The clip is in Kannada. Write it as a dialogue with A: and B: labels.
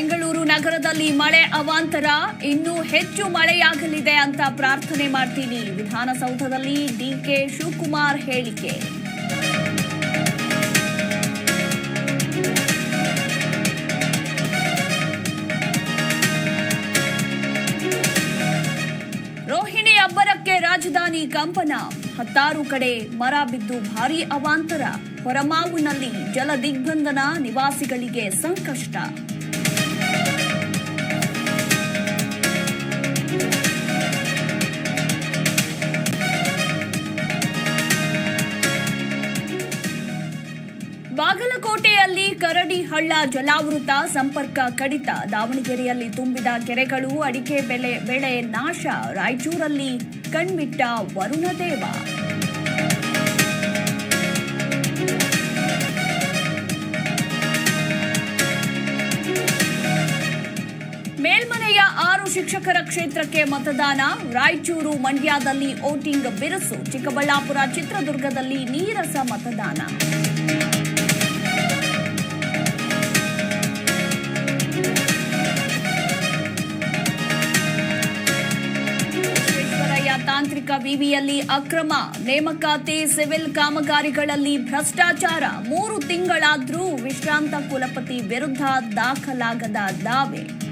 A: ನಗರದಲ್ಲಿ ಮಳೆ ಅವಾಂತರ. ಇನ್ನೂ ಹೆಚ್ಚು ಮಳೆಯಾಗಲಿದೆ ಅಂತ ಪ್ರಾರ್ಥನೆ ಮಾಡ್ತೀನಿ. ವಿಧಾನಸೌಧದಲ್ಲಿ ಡಿಕೆ ಶಿವಕುಮಾರ್ ಹೇಳಿಕೆ. ರೋಹಿಣಿ ಅಬ್ಬರಕ್ಕೆ ರಾಜಧಾನಿ ಕಂಪನ. ಹತ್ತಾರು ಕಡೆ ಮರ ಬಿದ್ದು ಭಾರೀ ಅವಾಂತರ. ಹೊರಮಾವಿನಲ್ಲಿ ಜಲ ದಿಗ್ಬಂಧನ ನಿವಾಸಿಗಳಿಗೆ ಸಂಕಷ್ಟ. ಬಾಗಲಕೋಟೆಯಲ್ಲಿ ಕರಡಿ ಹಳ್ಳ ಜಲಾವೃತ ಸಂಪರ್ಕ ಕಡಿತ. ದಾವಣಗೆರೆಯಲ್ಲಿ ತುಂಬಿದ ಕೆರೆಗಳು ಅಡಿಕೆ ಬೆಳೆ ಬೆಳೆ ನಾಶ. ರಾಯಚೂರಲ್ಲಿ ಕಣ್ಬಿಟ್ಟ ವರುಣದೇವ. ಮೇಲ್ಮನೆಯ ಆರು ಶಿಕ್ಷಕರ ಕ್ಷೇತ್ರಕ್ಕೆ ಮತದಾನ. ರಾಯಚೂರು ಮಂಡ್ಯದಲ್ಲಿ ವೋಟಿಂಗ್ ಬಿರುಸು. ಚಿಕ್ಕಬಳ್ಳಾಪುರ ಚಿತ್ರದುರ್ಗದಲ್ಲಿ ನೀರಸ ಮತದಾನ. ತಾಂತ್ರಿಕ ವಿವಿಯಲ್ಲಿ ಅಕ್ರಮ. ನೇಮಕಾತಿ, ಸಿವಿಲ್ ಕಾಮಗಾರಿಗಳಲ್ಲಿ ಭ್ರಷ್ಟಾಚಾರ. ಮೂರು ತಿಂಗಳಾದ್ರೂ ವಿಶ್ರಾಂತ ಕುಲಪತಿ ವಿರುದ್ಧ ದಾಖಲಾಗದ ದಾವೆ.